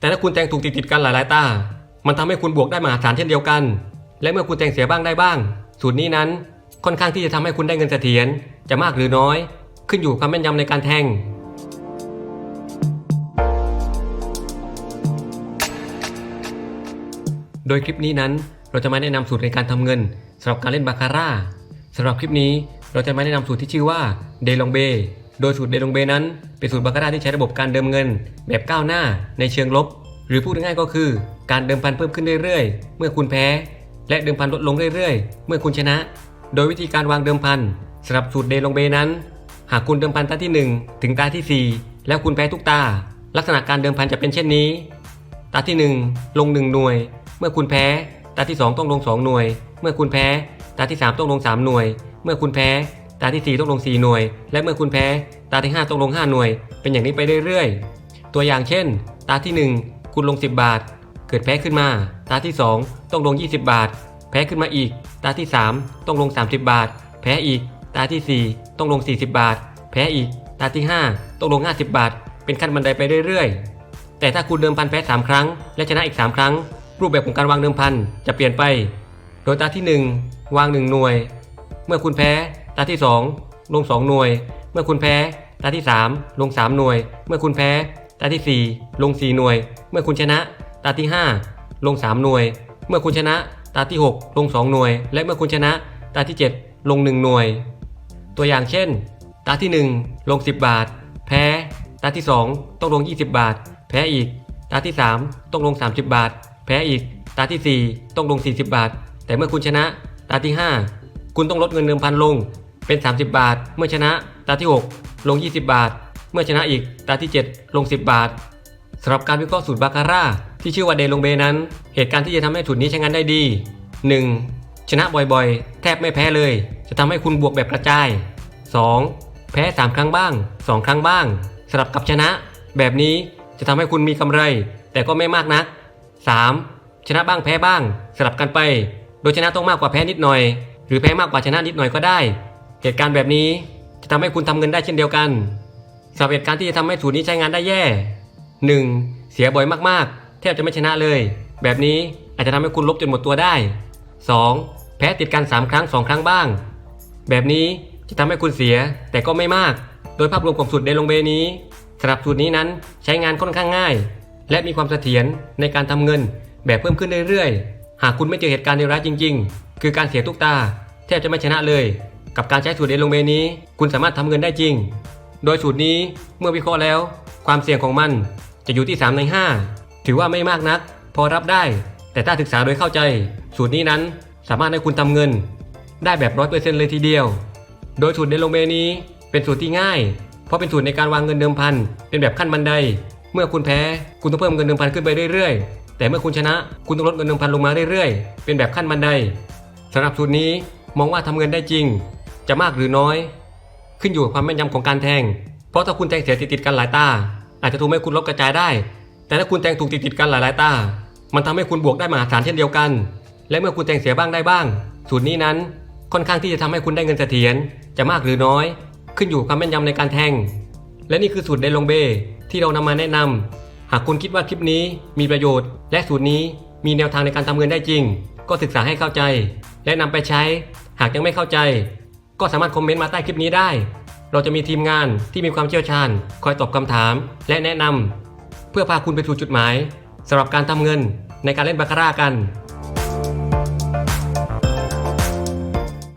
แต่ถ้าคุณแทงถูกติดติดกันหลายๆตา มันทำให้คุณบวกได้มหาศาลเช่นเดียวกัน และเมื่อคุณแทงเสียบ้างได้บ้าง สูตรนี้นั้นค่อนข้างที่จะทำให้คุณได้เงินเสถียรจะมากหรือน้อย ขึ้นอยู่กับความแม่นยำในการแทงโดยคลิปนี้นั้นเราจะมาแนะนำสูตรในการทำเงินสำหรับการเล่นบาคาร่าสำหรับคลิปนี้เราจะมาแนะนำสูตรที่ชื่อว่าเดลองเบ โดยสูตรเดลองเบนั้น เป็นสูตรบาคาร่าที่ใช้ระบบการเดิมเงิน แบบก้าวหน้าในเชิงลบ หรือพูดง่ายๆก็คือ การเดิมพันเพิ่มขึ้นเรื่อยๆ เมื่อคุณแพ้ และเดิมพันลดลงเรื่อยๆ เมื่อคุณชนะ โดยวิธีการวางเดิมพันสำหรับสูตรเดลองเบนั้น หากคุณเดิมพันตาที่ 1 ถึงตาที่ 4 แล้วคุณแพ้ทุกตา ลักษณะการเดิมพันจะเป็นเช่นนี้ ตาที่ 1 ลง 1 หน่วย เมื่อคุณแพ้ ตาที่ 2 ต้องลง 2 หน่วย เมื่อคุณแพ้ ตาที่ 3 ต้องลง 3 หน่วย เมื่อคุณแพ้ ตาที่ 4 ต้องลง 4 หน่วย และเมื่อคุณแพ้ตาที่ 5 ต้องลง 5 หน่วย เป็นอย่างนี้ไปเรื่อยๆ ตัวอย่างเช่น ตาที่ 1 คุณลง 10 บาท เกิดแพ้ขึ้นมา ตาที่ 2 ต้องลง 20 บาท แพ้ขึ้นมาอีก ตาที่ 3 ต้องลง 30 บาท แพ้อีก ตาทีสี่4 ต้องลง 40 บาท แพ้อีก ตาที่ 5 ต้องลง 50 บาท เป็นขั้นบันไดไปเรื่อยๆ แต่ถ้าคุณเดิมพันแพ้ 3 ครั้ง และชนะอีก 3 ครั้ง รูปแบบของการวางเดิมพันจะเปลี่ยนไป โดยตาที่ 1 วาง 1 หน่วย เมื่อคุณแพ้ ตาที่ 2 ลง 2 หน่วย เมื่อคุณแพ้ ตาที่ 3 ลง 3 หน่วย เมื่อคุณแพ้ ตาที่ 4 ลง 4 หน่วย เมื่อคุณชนะ ตาที่ 5 ลง 3 หน่วย เมื่อคุณชนะ ตาที่ 6 ลง 2 หน่วย และเมื่อคุณชนะ ตาที่ 7 ลง 1 หน่วย ตัวอย่างเช่น ตาที่ 1 ลง 10 บาท แพ้ ตาที่ 2 ต้องลง 20 บาท แพ้อีก ตาที่ 3 ต้องลง 30 บาท แพ้อีก ตาที่ 4 ต้องลง 40 บาท แต่เมื่อคุณชนะ ตาที่ 5 คุณต้องลดเงินเดิมพันลงเป็น 30 บาท เมื่อชนะตาที่ 6 ลง 20 บาท เมื่อชนะอีกตาที่ 7 ลง 10 บาทสำหรับการวิเคราะห์สูตรบาคาร่าที่ชื่อว่าเดลงเบนั้น เหตุการณ์ที่จะทำให้สูตรนี้ใช้งานได้ดี 1. ชนะบ่อยๆ แทบไม่แพ้เลย จะทำให้คุณบวกแบบกระจาย 2. แพ้ 3 ครั้งบ้าง 2 ครั้งบ้างสลับกับชนะ แบบนี้จะทำให้คุณมีกำไร แต่ก็ไม่มากนัก 3. ชนะบ้างแพ้บ้าง สลับกันไป โดยชนะต้องมากกว่าแพ้นิดหน่อย หรือแพ้มากกว่าชนะนิดหน่อยก็ได้ เหตุการณ์แบบนี้จะทำให้คุณทำเงินได้เช่นเดียวกันสำหรับเหตุการณ์ที่จะทำให้สูตรนี้ใช้งานได้แย่ 1. เสียบ่อยมากๆ แทบจะไม่ชนะเลย แบบนี้อาจจะทำให้คุณลบจนหมดตัวได้ 2. แพ้ติดกัน3ครั้ง 2 ครั้งบ้าง แบบนี้จะทำให้คุณเสียแต่ก็ไม่มาก โดยภาพรวมของสูตรเดลงเบนี้สำหรับสูตรนี้นั้นใช้งานค่อนข้างง่าย และมีความเสถียรในการทำเงินแบบเพิ่มขึ้นเรื่อยๆ หากคุณไม่เจอเหตุการณ์เลวร้ายจริง ๆ คือการเสียทุกตา แทบจะไม่ชนะเลย กับการใช้สูตรเดลงเบนี้ คุณสามารถทำเงินได้จริง โดยสูตรนี้เมื่อวิเคราะห์แล้ว ความเสี่ยงของมันจะอยู่ที่ 3 ใน 5 ถือว่าไม่มากนัก พอรับได้ แต่ถ้าศึกษาโดยเข้าใจ สูตรนี้นั้นสามารถให้คุณทำเงิน ได้แบบร้อยเปอร์เซ็นต์เลยทีเดียว โดยสูตรเดลงเบนี้เป็นสูตรที่ง่าย เพราะเป็นสูตรในการวางเงินเดิมพันเป็นแบบขั้นบันได เมื่อคุณแพ้คุณต้องเพิ่มเงินเดิมพันขึ้นไปเรื่อยๆ แต่เมื่อคุณชนะคุณต้องลดเงินเดิมพันลงมาเรื่อยๆ เป็นแบบขั้นบันได สำหรับสูตรนี้มองว่าทำเงินได้จริง จะมากหรือน้อย ขึ้นอยู่กับความแม่นยำของการแทง เพราะถ้าคุณแทงเสียติดๆกันหลายตา อาจจะทำให้คุณลบกระจายได้ แต่ถ้าคุณแทงถูกติดๆกันหลายๆตา มันทำให้คุณบวกได้มหาศาลเช่นเดียวกัน และเมื่อคุณแทงเสียบ้างได้บ้าง สูตรนี้นั้นค่อนข้างที่จะทำให้คุณได้เงินเสถียรจะมากหรือน้อย ขึ้นอยู่กับความแม่นยำในการแทง และนี่คือสูตรเดลงเบที่เรานำมาแนะนำหากคุณคิดว่าคลิปนี้มีประโยชน์ และสูตรนี้ มีแนวทางในการทำเงินได้จริง ก็ศึกษาให้เข้าใจ และนำไปใช้ หากยังไม่เข้าใจ ก็สามารถคอมเมนต์มาใต้คลิปนี้ได้ เราจะมีทีมงานที่มีความเชี่ยวชาญ คอยตอบคำถาม และแนะนำเพื่อพาคุณไปสู่จุดหมายสำหรับการทำเงินในการเล่นบาคาร่ากัน